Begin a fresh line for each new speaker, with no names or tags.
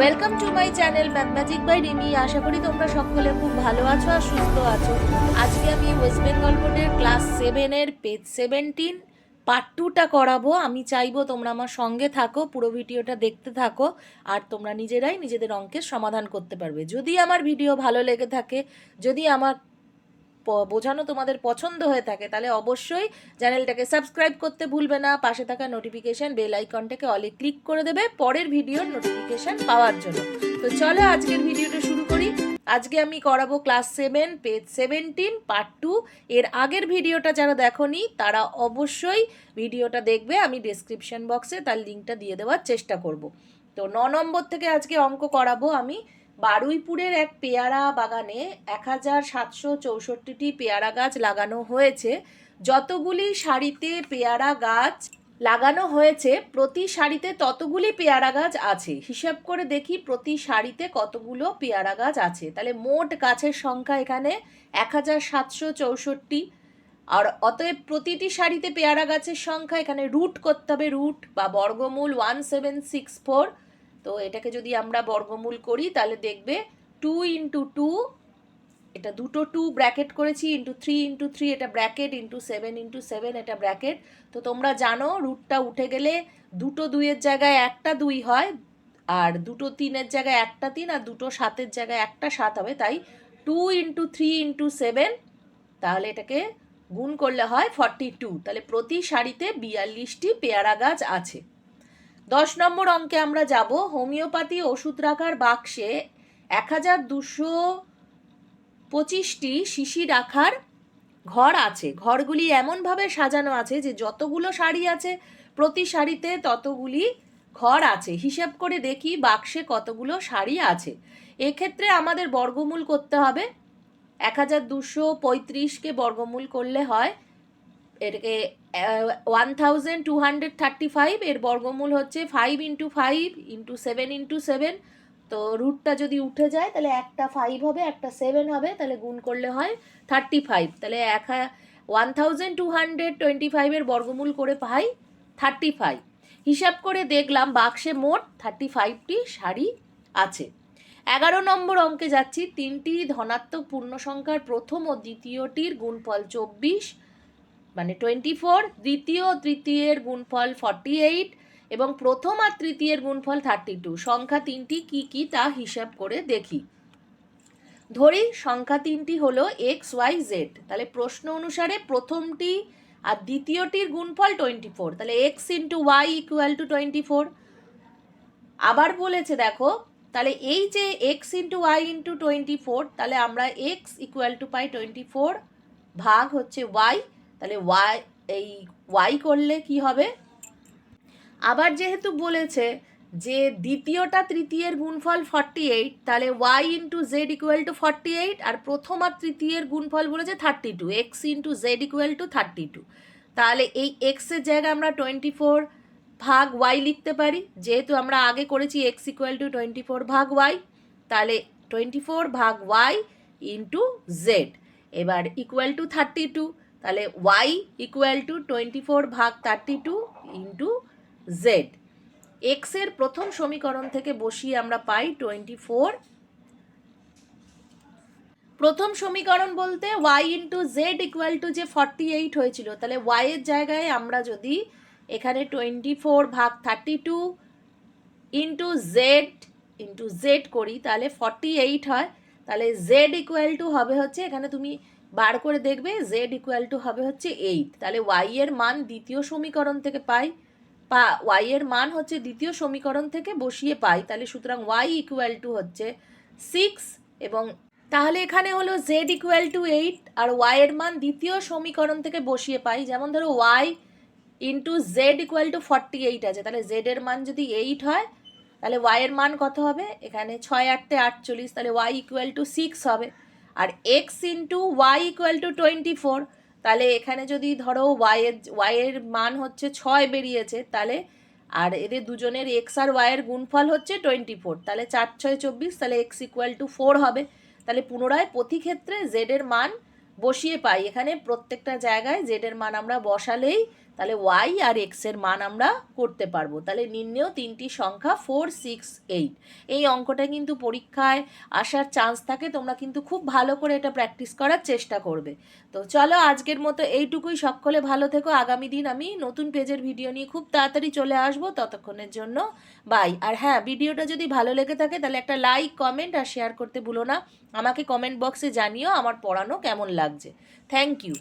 Welcome to my channel magic by Rimi আশা করি তোমরা সকলে খুব ভালো আছো আর সুস্থ আছো। আজকে আমি ওয়েস্ট বেঙ্গল বোর্ডের ক্লাস সেভেনের পেজ সেভেন্টিন পার্ট টুটা করাবো। আমি চাইব তোমরা আমার সঙ্গে থাকো, পুরো ভিডিওটা দেখতে থাকো, আর তোমরা নিজেরাই নিজেদের অঙ্কের সমাধান করতে পারবে। যদি আমার ভিডিও ভালো লেগে থাকে, যদি আমার বোঝানো তোমাদের পছন্দ হয়ে থাকে, তাহলে অবশ্যই চ্যানেলটাকে সাবস্ক্রাইব করতে ভুলবে না। পাশে থাকা নোটিফিকেশন বেল আইকনটাকে অলে ক্লিক করে দেবে পরের ভিডিওর নোটিফিকেশন পাওয়ার জন্য। তো চলো আজকের ভিডিওটা শুরু করি। আজকে আমি করাবো class seven page seventeen part two এর আগের ভিডিওটা যারা দেখোনি, তারা অবশ্যই ভিডিওটা দেখবে। আমি ডেসক্রিপশন বক্সে তার লিঙ্কটা দিয়ে দেওয়ার চেষ্টা করব। তো ন নম্বর থেকে আজকে অঙ্ক করাবো আমি। বারুইপুরের এক পেয়ারা বাগানে এক হাজার সাতশো চৌষট্টিটি পেয়ারা গাছ লাগানো হয়েছে। যতগুলি সারিতে পেয়ারা গাছ লাগানো হয়েছে, প্রতি সারিতে ততগুলি পেয়ারা গাছ আছে। হিসাব করে দেখি প্রতি সারিতে কতগুলো পেয়ারা গাছ আছে। তাহলে মোট গাছের সংখ্যা এখানে এক হাজার সাতশো চৌষট্টি। আর অতএব প্রতিটি সারিতে পেয়ারা গাছের সংখ্যা এখানে রুট করতে হবে রুট বা বর্গমূল ওয়ান সেভেন সিক্স ফোর তো এটাকে যদি আমরা বর্গমূল করি, তাহলে দেখবে টু ইন্টু টু এটা দুটো টু ব্র্যাকেট করেছি ইন্টু থ্রি ইন্টু থ্রি এটা bracket into seven into seven এটা ব্র্যাকেট তো তোমরা জানো রুটটা উঠে গেলে দুটো দুইয়ের জায়গায় একটা দুই হয়, আর দুটো তিনের জায়গায় একটা তিন, আর দুটো সাতের জায়গায় একটা সাত হবে। তাই two into three into seven তাহলে এটাকে গুণ করলে হয় ফর্টি টু তাহলে প্রতি সারিতে বিয়াল্লিশটি পেয়ারা গাছ আছে। দশ নম্বর অঙ্কে আমরা যাব, হোমিওপ্যাথি ওষুধ রাখার বাক্সে এক হাজার দুশো পঁচিশটি শিশি রাখার ঘর আছে। ঘরগুলি এমনভাবে সাজানো আছে যে যতগুলো শাড়ি আছে প্রতি শাড়িতে ততগুলি ঘর আছে। হিসাব করে দেখি বাক্সে কতগুলো শাড়ি আছে। এক্ষেত্রে আমাদের বর্গমূল করতে হবে। এক হাজার দুশো পঁয়ত্রিশকে বর্গমূল করলে হয় এটাকে one thousand two hundred thirty five এর বর্গমূল হচ্ছে five into five into seven into seven তো রুটটা যদি উঠে যায়, তাহলে একটা ফাইভ হবে, একটা সেভেন হবে, তাহলে গুণ করলে হয় থার্টি ফাইভ তাহলে এক one thousand two hundred twenty ফাইভের বর্গমূল করে পাই থার্টি ফাইভ হিসাব করে দেখলাম বাক্সে মোট থার্টি ফাইভটি শাড়ি আছে। এগারো নম্বর অঙ্কে যাচ্ছি, তিনটি ধনাত্মক পূর্ণ সংখ্যার প্রথম ও দ্বিতীয়টির গুণফল চব্বিশ। মানে টোয়েন্টি ফোর দ্বিতীয় তৃতীয়ের গুণফল ফর্টি এইট এবং প্রথম আর তৃতীয়ের গুণফল থার্টি টু সংখ্যা তিনটি কি কি তা হিসাব করে দেখি। ধরি, সংখ্যা তিনটি হলো এক্স ওয়াই জেড তাহলে প্রশ্ন অনুসারে প্রথমটি আর দ্বিতীয়টির গুণফল টোয়েন্টি ফোর তাহলে X into Y equal to twenty four আবার বলেছে দেখো, তাহলে এই যে X into Y into twenty four তাহলে আমরা এক্স ইকুয়াল টু পাই টোয়েন্টি ফোর ভাগ হচ্ছে ওয়াই তাহলে ওয়াই এই ওয়াই করলে কি হবে? আবার যেহেতু বলেছে যে দ্বিতীয়টা তৃতীয়ের গুণফল ফর্টি এইট তাহলে Y into Z equal to forty eight আর প্রথম আর তৃতীয়ের গুণফল বলেছে thirty two X into Z equal to thirty two তাহলে এই এক্সের জায়গায় আমরা টোয়েন্টি ফোর ভাগ ওয়াই লিখতে পারি, যেহেতু আমরা আগে করেছি X equal to twenty four ভাগ ওয়াই তাহলে টোয়েন্টি ফোর ভাগ ওয়াই ইন্টু জেড এবার ইকুয়াল টু থার্টি টু তাহলে Y equal to twenty four ভাগ থার্টি টু ইন্টু জেড এক্সের প্রথম সমীকরণ থেকে বসিয়ে আমরা পাই টোয়েন্টি ফোর প্রথম সমীকরণ বলতে Y into Z equal to যে ফর্টি এইট হয়েছিল, তাহলে ওয়াইয়ের জায়গায় আমরা যদি এখানে টোয়েন্টি ফোর ভাগ thirty two into Z into Z করি, তাহলে ফর্টি এইট হয়। তাহলে জেড ইকুয়াল টু হবে হচ্ছে, এখানে তুমি বার করে দেখবে জেড ইকুয়াল টু হবে হচ্ছে এইট তাহলে ওয়াই এর মান দ্বিতীয় সমীকরণ থেকে পাই, পা ওয়াই এর মান হচ্ছে দ্বিতীয় সমীকরণ থেকে বসিয়ে পাই, তাহলে সুতরাং ওয়াই ইকুয়াল টু হচ্ছে সিক্স এবং তাহলে এখানে হলো জেড ইকুয়াল টু এইট আর ওয়াই এর মান দ্বিতীয় সমীকরণ থেকে বসিয়ে পাই। যেমন ধরো Y into Z equal to forty eight আছে, তাহলে জেড এর মান যদি এইট হয়, তাহলে ওয়াই এর মান কত হবে? এখানে ছয় আটটে আটচল্লিশ, তাহলে ওয়াই ইকুয়াল টু সিক্স হবে। আর X into Y equal to twenty four তাহলে এখানে যদি ধরো ওয়াইয়ের ওয়াইয়ের মান হচ্ছে ছয় বেরিয়েছে, তাহলে আর এদের দুজনের এক্স আর ওয়াইয়ের গুণফল হচ্ছে টোয়েন্টি ফোর তাহলে চার ছয় চব্বিশ, তাহলে এক্স ইকুয়াল টু ফোর হবে। তাহলে পুনরায় প্রতি ক্ষেত্রে জেডের মান বসিয়ে পাই। এখানে প্রত্যেকটা জায়গায় জেডের মান আমরা বসালেই তাহলে ওয়াই আর এক্সের মান আমরা করতে পারব। তাহলে নিম্নেও তিনটি সংখ্যা ফোর সিক্স এইট এই অঙ্কটা কিন্তু পরীক্ষায় আসার চান্স থাকে, তোমরা কিন্তু খুব ভালো করে এটা প্র্যাকটিস করার চেষ্টা করবে। তো চলো আজকের মতো এইটুকুই, সকলে ভালো থেকো। আগামী দিন আমি নতুন পেজের ভিডিও নিয়ে খুব তাড়াতাড়ি চলে আসব। ততক্ষণের জন্য বাই আর হ্যাঁ ভিডিওটা যদি ভালো লেগে থাকে, তাহলে একটা লাইক কমেন্ট আর শেয়ার করতে ভুলো না। আমাকে কমেন্ট বক্সে জানিও আমার পড়ানো কেমন লাগছে। Thank you